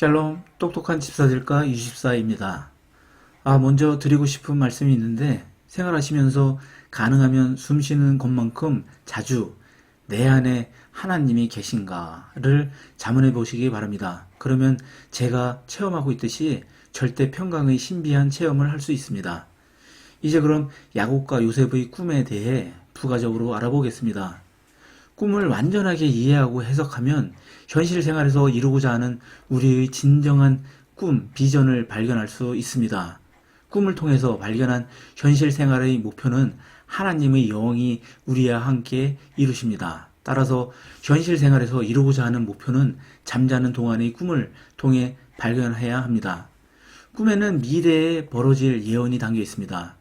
샬롬, 똑똑한 집사들과 24입니다. 아, 먼저 드리고 싶은 말씀이 있는데, 생활하시면서 가능하면 숨 쉬는 것만큼 자주 내 안에 하나님이 계신가를 자문해 보시기 바랍니다. 그러면 제가 체험하고 있듯이 절대 평강의 신비한 체험을 할 수 있습니다. 이제 그럼 야곱과 요셉의 꿈에 대해 부가적으로 알아보겠습니다. 꿈을 완전하게 이해하고 해석하면 현실 생활에서 이루고자 하는 우리의 진정한 꿈, 비전을 발견할 수 있습니다. 꿈을 통해서 발견한 현실 생활의 목표는 하나님의 영이 우리와 함께 이루십니다. 따라서 현실 생활에서 이루고자 하는 목표는 잠자는 동안의 꿈을 통해 발견해야 합니다. 꿈에는 미래에 벌어질 예언이 담겨 있습니다.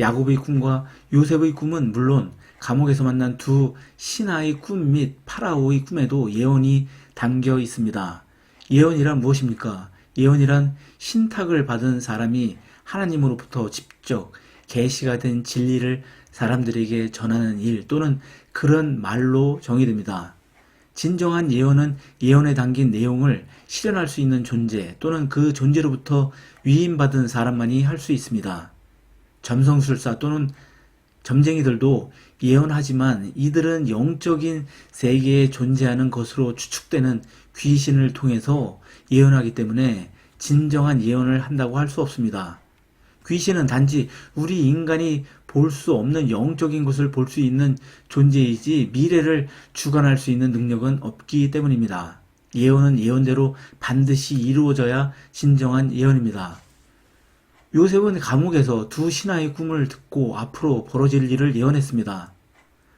야곱의 꿈과 요셉의 꿈은 물론 감옥에서 만난 두 신하의 꿈 및 파라오의 꿈에도 예언이 담겨 있습니다. 예언이란 무엇입니까? 예언이란 신탁을 받은 사람이 하나님으로부터 직접 계시가 된 진리를 사람들에게 전하는 일 또는 그런 말로 정의됩니다. 진정한 예언은 예언에 담긴 내용을 실현할 수 있는 존재 또는 그 존재로부터 위임받은 사람만이 할 수 있습니다. 점성술사 또는 점쟁이들도 예언하지만 이들은 영적인 세계에 존재하는 것으로 추측되는 귀신을 통해서 예언하기 때문에 진정한 예언을 한다고 할 수 없습니다. 귀신은 단지 우리 인간이 볼 수 없는 영적인 것을 볼 수 있는 존재이지 미래를 주관할 수 있는 능력은 없기 때문입니다. 예언은 예언대로 반드시 이루어져야 진정한 예언입니다. 요셉은 감옥에서 두 신하의 꿈을 듣고 앞으로 벌어질 일을 예언했습니다.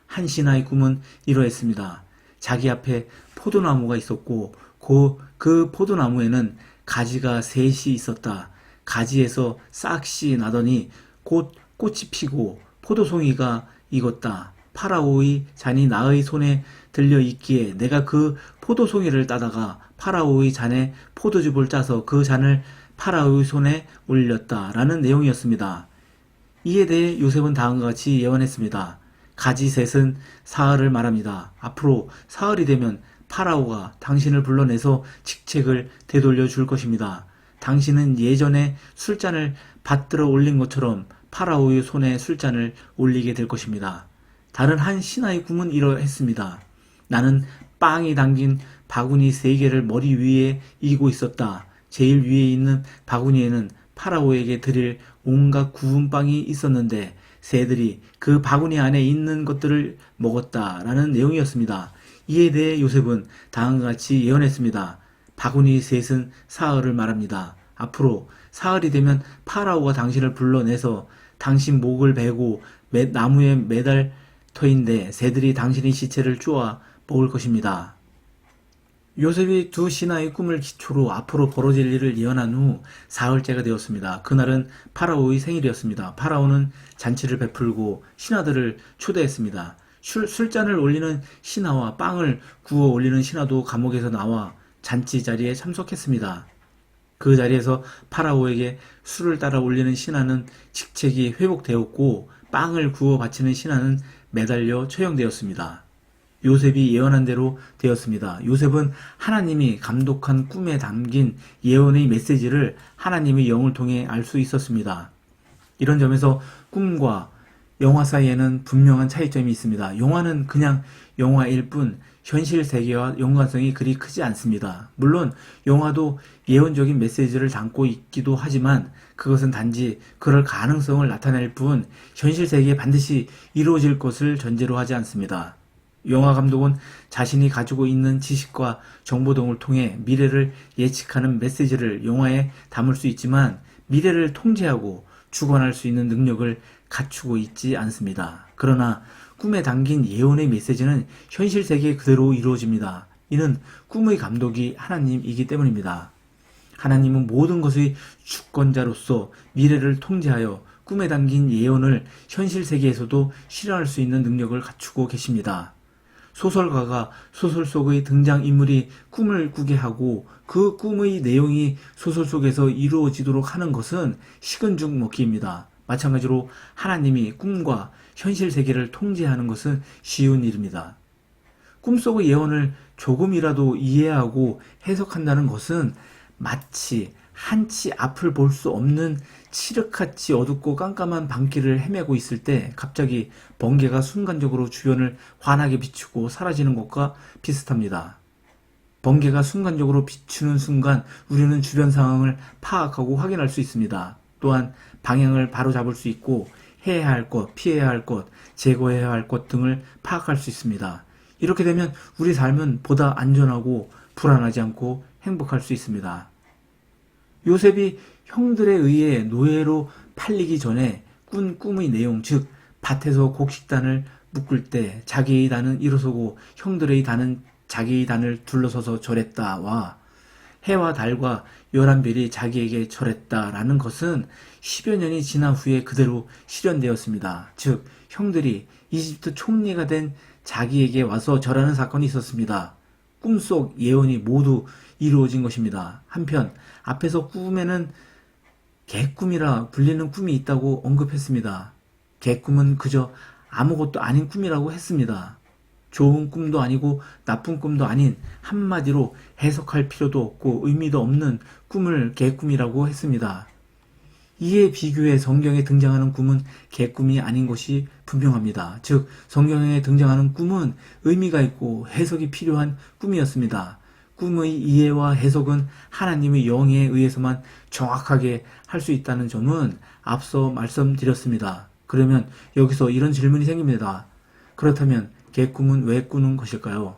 한 신하의 꿈은 이러했습니다. 자기 앞에 포도나무가 있었고 그, 그 포도나무에는 가지가 셋이 있었다. 가지에서 싹씨 나더니 곧 꽃이 피고 포도송이가 익었다. 파라오의 잔이 나의 손에 들려 있기에 내가 그 포도송이를 따다가 파라오의 잔에 포도즙을 짜서 그 잔을 파라오의 손에 올렸다라는 내용이었습니다. 이에 대해 요셉은 다음과 같이 예언했습니다. 가지 셋은 사흘을 말합니다. 앞으로 사흘이 되면 파라오가 당신을 불러내서 직책을 되돌려 줄 것입니다. 당신은 예전에 술잔을 받들어 올린 것처럼 파라오의 손에 술잔을 올리게 될 것입니다. 다른 한 신하의 꿈은 이러했습니다. 나는 빵이 담긴 바구니 세 개를 머리 위에 이고 있었다. 제일 위에 있는 바구니에는 파라오에게 드릴 온갖 구운 빵이 있었는데 새들이 그 바구니 안에 있는 것들을 먹었다라는 내용이었습니다. 이에 대해 요셉은 다음과 같이 예언했습니다. 바구니 셋은 사흘을 말합니다. 앞으로 사흘이 되면 파라오가 당신을 불러내서 당신 목을 베고 매- 나무에 매달 터인데 새들이 당신의 시체를 쪼아 먹을 것입니다. 요셉이 두 신하의 꿈을 기초로 앞으로 벌어질 일을 예언한 후 사흘째가 되었습니다. 그날은 파라오의 생일이었습니다. 파라오는 잔치를 베풀고 신하들을 초대했습니다. 술, 술잔을 올리는 신하와 빵을 구워 올리는 신하도 감옥에서 나와 잔치 자리에 참석했습니다. 그 자리에서 파라오에게 술을 따라 올리는 신하는 직책이 회복되었고 빵을 구워 바치는 신하는 매달려 처형되었습니다. 요셉이 예언한 대로 되었습니다. 요셉은 하나님이 감독한 꿈에 담긴 예언의 메시지를 하나님의 영을 통해 알 수 있었습니다. 이런 점에서 꿈과 영화 사이에는 분명한 차이점이 있습니다. 영화는 그냥 영화일 뿐 현실 세계와 연관성이 그리 크지 않습니다. 물론 영화도 예언적인 메시지를 담고 있기도 하지만 그것은 단지 그럴 가능성을 나타낼 뿐 현실 세계에 반드시 이루어질 것을 전제로 하지 않습니다. 영화 감독은 자신이 가지고 있는 지식과 정보 등을 통해 미래를 예측하는 메시지를 영화에 담을 수 있지만 미래를 통제하고 주관할 수 있는 능력을 갖추고 있지 않습니다. 그러나 꿈에 담긴 예언의 메시지는 현실 세계에 그대로 이루어집니다. 이는 꿈의 감독이 하나님이기 때문입니다. 하나님은 모든 것의 주권자로서 미래를 통제하여 꿈에 담긴 예언을 현실 세계에서도 실현할 수 있는 능력을 갖추고 계십니다. 소설가가 소설 속의 등장인물이 꿈을 꾸게 하고 그 꿈의 내용이 소설 속에서 이루어지도록 하는 것은 식은 죽 먹기입니다. 마찬가지로 하나님이 꿈과 현실 세계를 통제하는 것은 쉬운 일입니다. 꿈속의 예언을 조금이라도 이해하고 해석한다는 것은 마치 한치 앞을 볼 수 없는 칠흑같이 어둡고 깜깜한 밤길을 헤매고 있을 때 갑자기 번개가 순간적으로 주변을 환하게 비추고 사라지는 것과 비슷합니다. 번개가 순간적으로 비추는 순간 우리는 주변 상황을 파악하고 확인할 수 있습니다. 또한 방향을 바로 잡을 수 있고 해야 할 것, 피해야 할 것, 제거해야 할 것 등을 파악할 수 있습니다. 이렇게 되면 우리 삶은 보다 안전하고 불안하지 않고 행복할 수 있습니다. 요셉이 형들에 의해 노예로 팔리기 전에 꾼 꿈의 내용, 즉 밭에서 곡식단을 묶을 때 자기의 단은 일어서고 형들의 단은 자기의 단을 둘러서서 절했다와 해와 달과 열한 별이 자기에게 절했다라는 것은 10여 년이 지난 후에 그대로 실현되었습니다. 즉 형들이 이집트 총리가 된 자기에게 와서 절하는 사건이 있었습니다. 꿈속 예언이 모두 이루어진 것입니다. 한편 앞에서 꿈에는 개꿈이라 불리는 꿈이 있다고 언급했습니다. 개꿈은 그저 아무것도 아닌 꿈이라고 했습니다. 좋은 꿈도 아니고 나쁜 꿈도 아닌 한마디로 해석할 필요도 없고 의미도 없는 꿈을 개꿈이라고 했습니다. 이에 비교해 성경에 등장하는 꿈은 개꿈이 아닌 것이 분명합니다. 즉, 성경에 등장하는 꿈은 의미가 있고 해석이 필요한 꿈이었습니다. 꿈의 이해와 해석은 하나님의 영에 의해서만 정확하게 할 수 있다는 점은 앞서 말씀드렸습니다. 그러면 여기서 이런 질문이 생깁니다. 그렇다면 개꿈은 왜 꾸는 것일까요?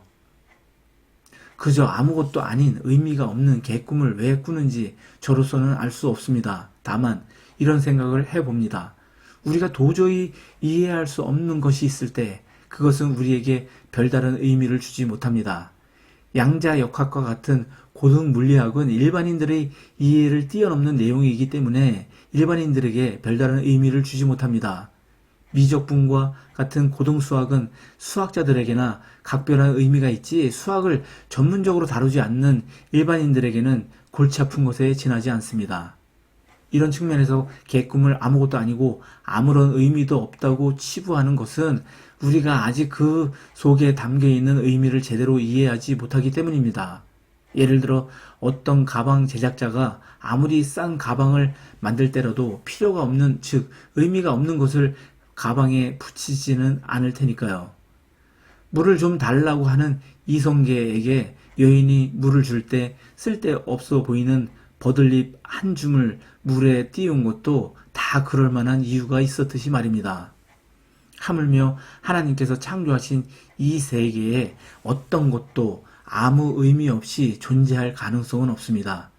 그저 아무것도 아닌 의미가 없는 개꿈을 왜 꾸는지 저로서는 알 수 없습니다. 다만 이런 생각을 해봅니다. 우리가 도저히 이해할 수 없는 것이 있을 때 그것은 우리에게 별다른 의미를 주지 못합니다. 양자 역학과 같은 고등 물리학은 일반인들의 이해를 뛰어넘는 내용이기 때문에 일반인들에게 별다른 의미를 주지 못합니다. 미적분과 같은 고등 수학은 수학자들에게나 각별한 의미가 있지 수학을 전문적으로 다루지 않는 일반인들에게는 골치 아픈 것에 지나지 않습니다. 이런 측면에서 개꿈을 아무것도 아니고 아무런 의미도 없다고 치부하는 것은 우리가 아직 그 속에 담겨 있는 의미를 제대로 이해하지 못하기 때문입니다. 예를 들어 어떤 가방 제작자가 아무리 싼 가방을 만들 때라도 필요가 없는 즉 의미가 없는 것을 가방에 붙이지는 않을 테니까요. 물을 좀 달라고 하는 이성계에게 여인이 물을 줄 때 쓸데없어 보이는 버들잎 한 줌을 물에 띄운 것도 다 그럴 만한 이유가 있었듯이 말입니다. 하물며 하나님께서 창조하신 이 세계에 어떤 것도 아무 의미 없이 존재할 가능성은 없습니다.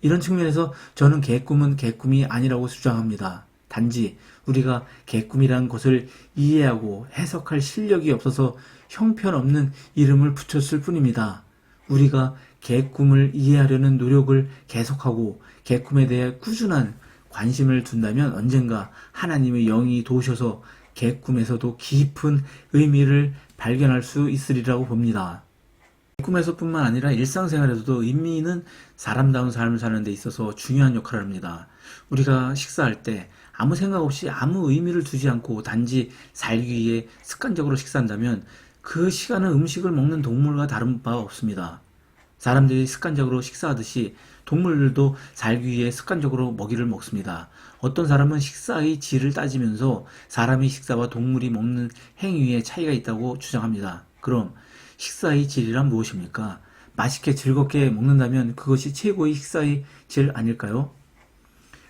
이런 측면에서 저는 개꿈은 개꿈이 아니라고 주장합니다. 단지 우리가 개꿈이라는 것을 이해하고 해석할 실력이 없어서 형편없는 이름을 붙였을 뿐입니다. 우리가 개꿈을 이해하려는 노력을 계속하고 개꿈에 대해 꾸준한 관심을 둔다면 언젠가 하나님의 영이 도우셔서 개꿈에서도 깊은 의미를 발견할 수 있으리라고 봅니다. 꿈에서 뿐만 아니라 일상생활에서도 의미는 사람다운 삶을 사는 데 있어서 중요한 역할을 합니다. 우리가 식사할 때 아무 생각 없이 아무 의미를 두지 않고 단지 살기 위해 습관적으로 식사한다면 그 시간은 음식을 먹는 동물과 다른 바 없습니다. 사람들이 습관적으로 식사하듯이 동물들도 살기 위해 습관적으로 먹이를 먹습니다. 어떤 사람은 식사의 질을 따지면서 사람의 식사와 동물이 먹는 행위에 차이가 있다고 주장합니다. 그럼 식사의 질이란 무엇입니까? 맛있게 즐겁게 먹는다면 그것이 최고의 식사의 질 아닐까요?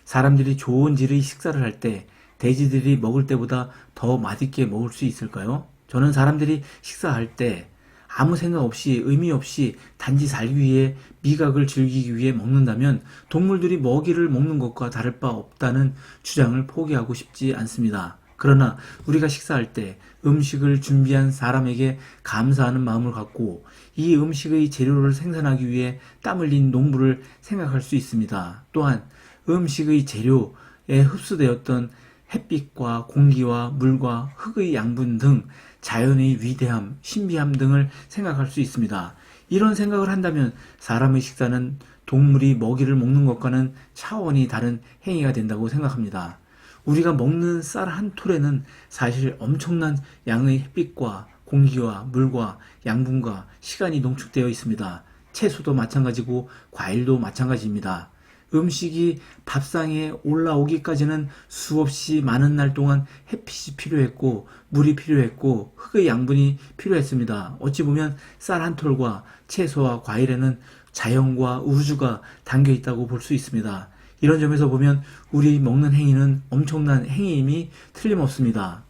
사람들이 좋은 질의 식사를 할 때 돼지들이 먹을 때보다 더 맛있게 먹을 수 있을까요? 저는 사람들이 식사할 때 아무 생각 없이 의미 없이 단지 살기 위해 미각을 즐기기 위해 먹는다면 동물들이 먹이를 먹는 것과 다를 바 없다는 주장을 포기하고 싶지 않습니다. 그러나 우리가 식사할 때 음식을 준비한 사람에게 감사하는 마음을 갖고 이 음식의 재료를 생산하기 위해 땀 흘린 농부를 생각할 수 있습니다. 또한 음식의 재료에 흡수되었던 햇빛과 공기와 물과 흙의 양분 등 자연의 위대함, 신비함 등을 생각할 수 있습니다. 이런 생각을 한다면 사람의 식사는 동물이 먹이를 먹는 것과는 차원이 다른 행위가 된다고 생각합니다. 우리가 먹는 쌀 한 톨에는 사실 엄청난 양의 햇빛과 공기와 물과 양분과 시간이 농축되어 있습니다. 채소도 마찬가지고 과일도 마찬가지입니다. 음식이 밥상에 올라오기까지는 수없이 많은 날 동안 햇빛이 필요했고 물이 필요했고 흙의 양분이 필요했습니다. 어찌 보면 쌀 한 톨과 채소와 과일에는 자연과 우주가 담겨 있다고 볼 수 있습니다. 이런 점에서 보면 우리 먹는 행위는 엄청난 행위임이 틀림없습니다.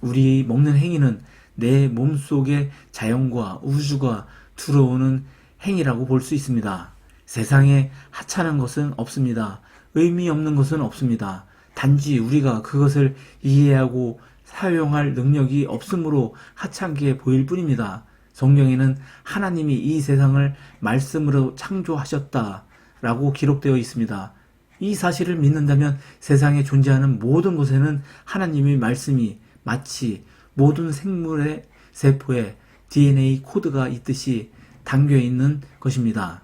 우리 먹는 행위는 내 몸속에 자연과 우주가 들어오는 행위라고 볼 수 있습니다. 세상에 하찮은 것은 없습니다. 의미 없는 것은 없습니다. 단지 우리가 그것을 이해하고 사용할 능력이 없으므로 하찮게 보일 뿐입니다. 성경에는 하나님이 이 세상을 말씀으로 창조하셨다 라고 기록되어 있습니다. 이 사실을 믿는다면 세상에 존재하는 모든 것에는 하나님의 말씀이 마치 모든 생물의 세포에 DNA 코드가 있듯이 담겨 있는 것입니다.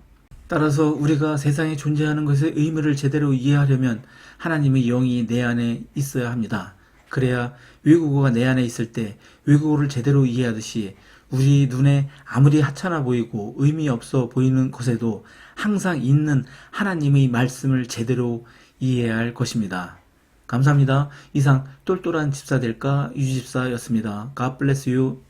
따라서 우리가 세상에 존재하는 것의 의미를 제대로 이해하려면 하나님의 영이 내 안에 있어야 합니다. 그래야 외국어가 내 안에 있을 때 외국어를 제대로 이해하듯이 우리 눈에 아무리 하찮아 보이고 의미 없어 보이는 것에도 항상 있는 하나님의 말씀을 제대로 이해해야 할 것입니다. 감사합니다. 이상 똘똘한 집사 될까 유집사였습니다. God bless you.